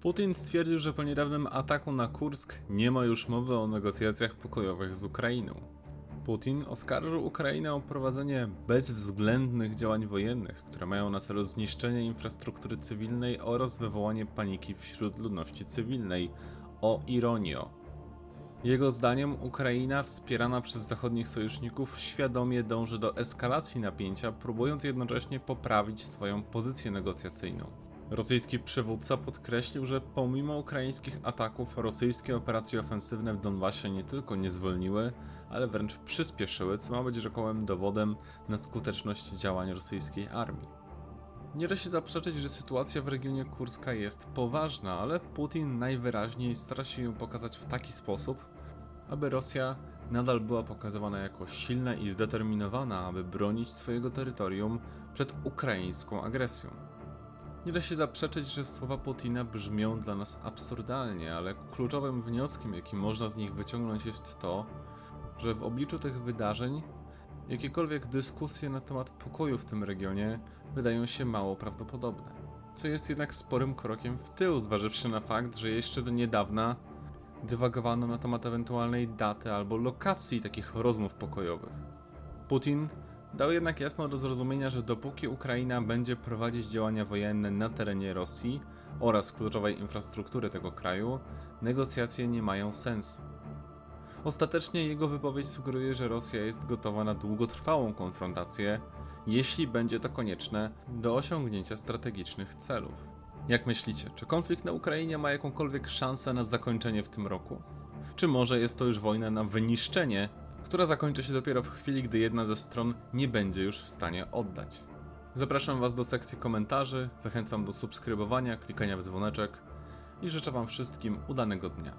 Putin stwierdził, że po niedawnym ataku na Kursk nie ma już mowy o negocjacjach pokojowych z Ukrainą. Putin oskarżył Ukrainę o prowadzenie bezwzględnych działań wojennych, które mają na celu zniszczenie infrastruktury cywilnej oraz wywołanie paniki wśród ludności cywilnej. O ironio. Jego zdaniem Ukraina, wspierana przez zachodnich sojuszników, świadomie dąży do eskalacji napięcia, próbując jednocześnie poprawić swoją pozycję negocjacyjną. Rosyjski przywódca podkreślił, że pomimo ukraińskich ataków, rosyjskie operacje ofensywne w Donbasie nie tylko nie zwolniły, ale wręcz przyspieszyły, co ma być rzekomym dowodem na skuteczność działań rosyjskiej armii. Nie da się zaprzeczyć, że sytuacja w regionie Kurska jest poważna, ale Putin najwyraźniej stara się ją pokazać w taki sposób, aby Rosja nadal była pokazywana jako silna i zdeterminowana, aby bronić swojego terytorium przed ukraińską agresją. Nie da się zaprzeczyć, że słowa Putina brzmią dla nas absurdalnie, ale kluczowym wnioskiem, jaki można z nich wyciągnąć, jest to, że w obliczu tych wydarzeń jakiekolwiek dyskusje na temat pokoju w tym regionie wydają się mało prawdopodobne. Co jest jednak sporym krokiem w tył, zważywszy na fakt, że jeszcze do niedawna dywagowano na temat ewentualnej daty albo lokacji takich rozmów pokojowych. Putin dał jednak jasno do zrozumienia, że dopóki Ukraina będzie prowadzić działania wojenne na terenie Rosji oraz kluczowej infrastruktury tego kraju, negocjacje nie mają sensu. Ostatecznie jego wypowiedź sugeruje, że Rosja jest gotowa na długotrwałą konfrontację, jeśli będzie to konieczne do osiągnięcia strategicznych celów. Jak myślicie, czy konflikt na Ukrainie ma jakąkolwiek szansę na zakończenie w tym roku? Czy może jest to już wojna na wyniszczenie, która zakończy się dopiero w chwili, gdy jedna ze stron nie będzie już w stanie oddać? Zapraszam Was do sekcji komentarzy, zachęcam do subskrybowania, klikania w dzwoneczek i życzę Wam wszystkim udanego dnia.